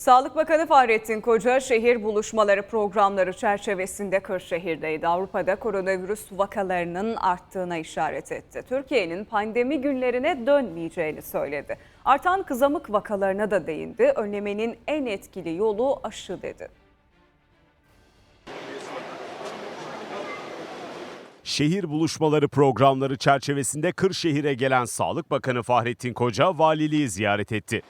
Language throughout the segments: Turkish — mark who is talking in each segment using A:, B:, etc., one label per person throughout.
A: Sağlık Bakanı Fahrettin Koca şehir buluşmaları programları çerçevesinde Kırşehir'deydi. Avrupa'da koronavirüs vakalarının arttığına işaret etti. Türkiye'nin pandemi günlerine dönmeyeceğini söyledi. Artan kızamık vakalarına da değindi. Önlemenin en etkili yolu aşı dedi.
B: Şehir buluşmaları programları çerçevesinde Kırşehir'e gelen Sağlık Bakanı Fahrettin Koca valiliği ziyaret etti.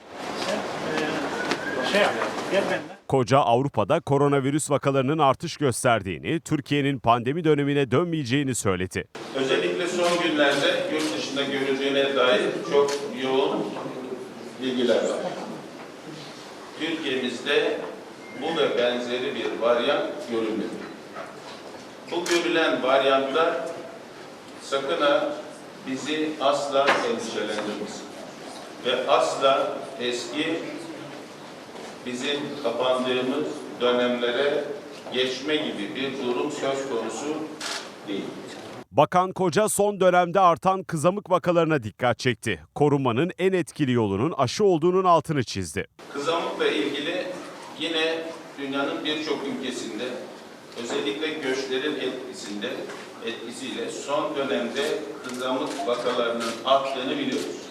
C: Şey yap, gel benimle.
B: Koca Avrupa'da koronavirüs vakalarının artış gösterdiğini, Türkiye'nin pandemi dönemine dönmeyeceğini söyledi.
D: Özellikle son günlerde yurt dışında görüldüğüne dair çok yoğun bilgiler var. Türkiye'mizde bu ve benzeri bir varyant görülmedi. Bu görülen varyantlar sakın ha bizi asla endişelendirmesin. Ve asla eski bizim kapandığımız dönemlere geçme gibi bir durum söz konusu değil.
B: Bakan Koca son dönemde artan kızamık vakalarına dikkat çekti. Korunmanın en etkili yolunun aşı olduğunun altını çizdi.
D: Kızamıkla ilgili yine dünyanın birçok ülkesinde özellikle göçlerin etkisinde etkisiyle son dönemde kızamık vakalarının arttığını biliyoruz.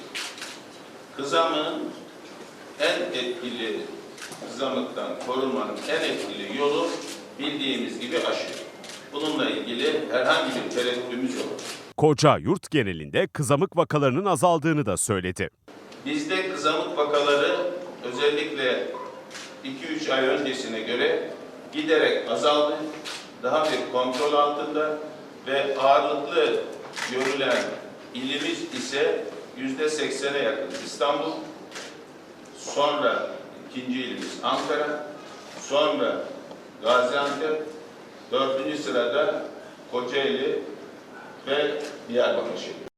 D: Kızamığın en etkili kızamıktan korunmanın en etkili yolu bildiğimiz gibi aşı. Bununla ilgili herhangi bir tereddütümüz yok.
B: Koca yurt genelinde kızamık vakalarının azaldığını da söyledi.
D: Bizde kızamık vakaları özellikle 2-3 ay öncesine göre giderek azaldı. Daha bir kontrol altında ve ağırlıklı görülen ilimiz ise yüzde seksene yakın İstanbul, sonra ikinci ilimiz Ankara, sonra Gaziantep, dördüncü sırada Kocaeli ve Diyarbakır şehri.